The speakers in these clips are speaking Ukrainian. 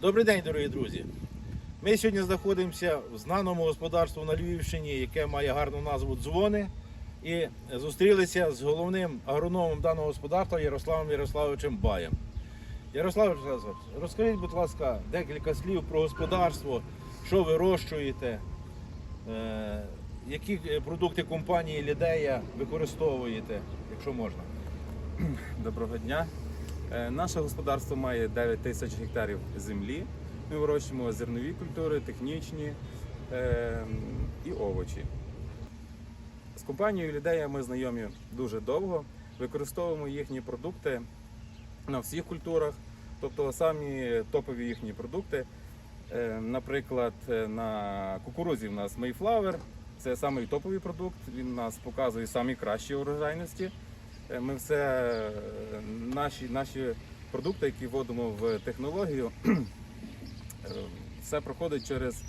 Добрий день, дорогі друзі. Ми сьогодні знаходимося в знаному господарстві на Львівщині, яке має гарну назву Дзвони. І зустрілися з головним агрономом даного господарства Ярославом Ярославовичем Баєм. Ярослав Ярославович, розкажіть, будь ласка, декілька слів про господарство, що вирощуєте, е, які продукти компанії Лідея використовуєте, якщо можна. Доброго дня. Е, Наше господарство має 9 тисяч гектарів землі. Ми вирощуємо зернові культури, технічні е, і овочі. З компанією Лідея ми знайомі дуже довго. Використовуємо їхні продукти на всіх культурах, тобто самі топові їхні продукти. Е, Наприклад, на кукурузі в нас Mayflower. Це самий топовий продукт. Він нас показує самі кращі урожайності. Е, Ми все е, наші, наші продукти, які вводимо в технологію, е, все проходить через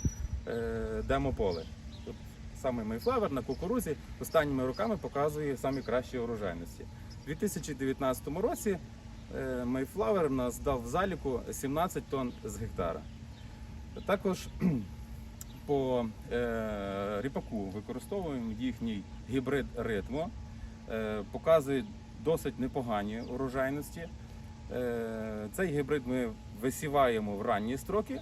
демополе. Тут саме Mayflower на кукурузі останніми роками показує самі кращі урожайності. У 2019 році Mayflower нас дав в заліку 17 тонн з гектара. Також по ріпаку використовуємо їхній гібрид ритмо. Е, показує досить непогані урожайності. Е, Цей гібрид ми висіваємо в ранні строки.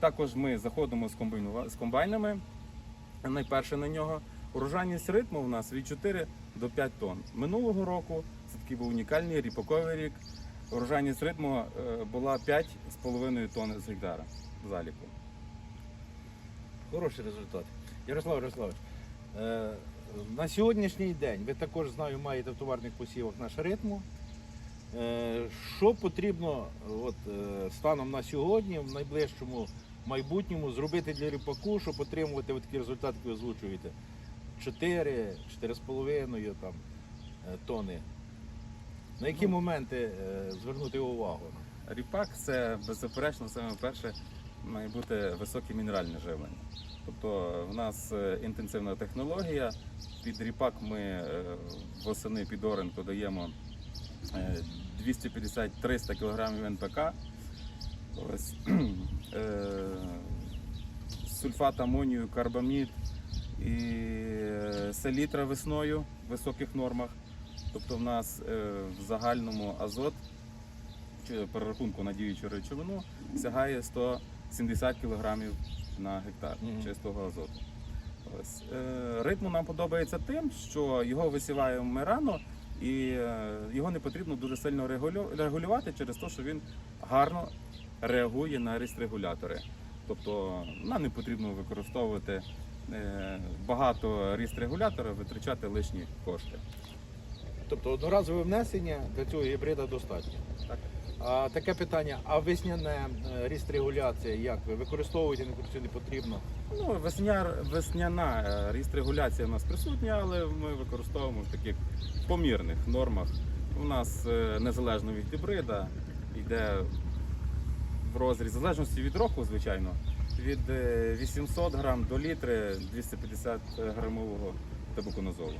Також ми заходимо з, комбайнами. Найперше на нього. Урожайність ритму у нас від 4 до 5 тонн. Минулого року це такий був унікальний ріпаковий рік. Урожайність ритму е, була 5,5 тонн з гектара заліку. Хороший результат. Ярослав Ярославович, на сьогоднішній день ви також знаю, маєте в товарних посівах наш ритму. Е, Що потрібно от, е, станом на сьогодні, в найближчому майбутньому, зробити для ріпаку, щоб отримувати от такі результати, які ви озвучуєте? 4, 4,5 там, е, тони. На які моменти е, звернути увагу? Ріпак це беззаперечно саме перше має бути високе мінеральне живлення. Тобто в нас е, інтенсивна технологія. Під ріпак ми е, восени під оренку даємо е, 250-300 кг НПК. Ось, е, сульфат амонію, карбамід і селітра весною в високих нормах. Тобто в нас в загальному азот перерахунку на діючу речовину сягає 170 кг на гектар чистого азоту. Ось. Е, Ритму нам подобається тим, що його висіваємо ми рано, і е, його не потрібно дуже сильно регулювати через те, що він гарно реагує на ріст-регулятори. Тобто нам не потрібно використовувати е, багато ріст-регуляторів, витрачати лишні кошти. Тобто одноразове внесення для цього гібрида достатньо. Так. Таке питання: а весняне е, ріст регуляція як ви використовуєте, не використовуєте, не потрібно? Ну, весня, весняна е, ріст-регуляція в нас присутня, але ми використовуємо в таких помірних нормах. У нас е, незалежно від гібрида йде в розріз, в залежності від року, звичайно, від е, 800 грам до літри 250 грамового табуконозолу.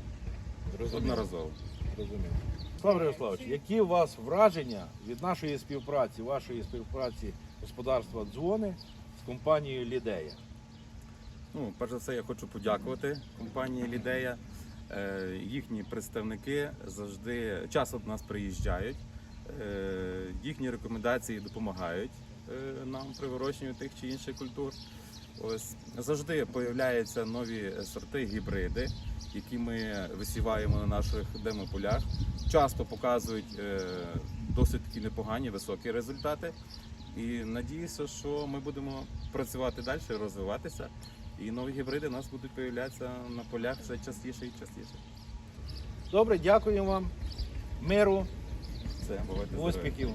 Одноразово. Зрозуміло. Слава Ярославович, які у вас враження від нашої співпраці, вашої співпраці господарства Дзвони з компанією Лідея? Ну, перш за все, я хочу подякувати компанії Лідея. Е, Їхні представники завжди часто до нас приїжджають. Е, Їхні рекомендації допомагають е, нам при вирощуванні тих чи інших культур. Ось завжди появляються нові сорти, гібриди, які ми висіваємо на наших демополях. Часто показують е, досить такі непогані, високі результати. І надіюся, що ми будемо працювати далі, розвиватися. І нові гібриди у нас будуть з'являтися на полях все частіше і частіше. Добре, дякую вам. Миру, Все, бувайте успіхів.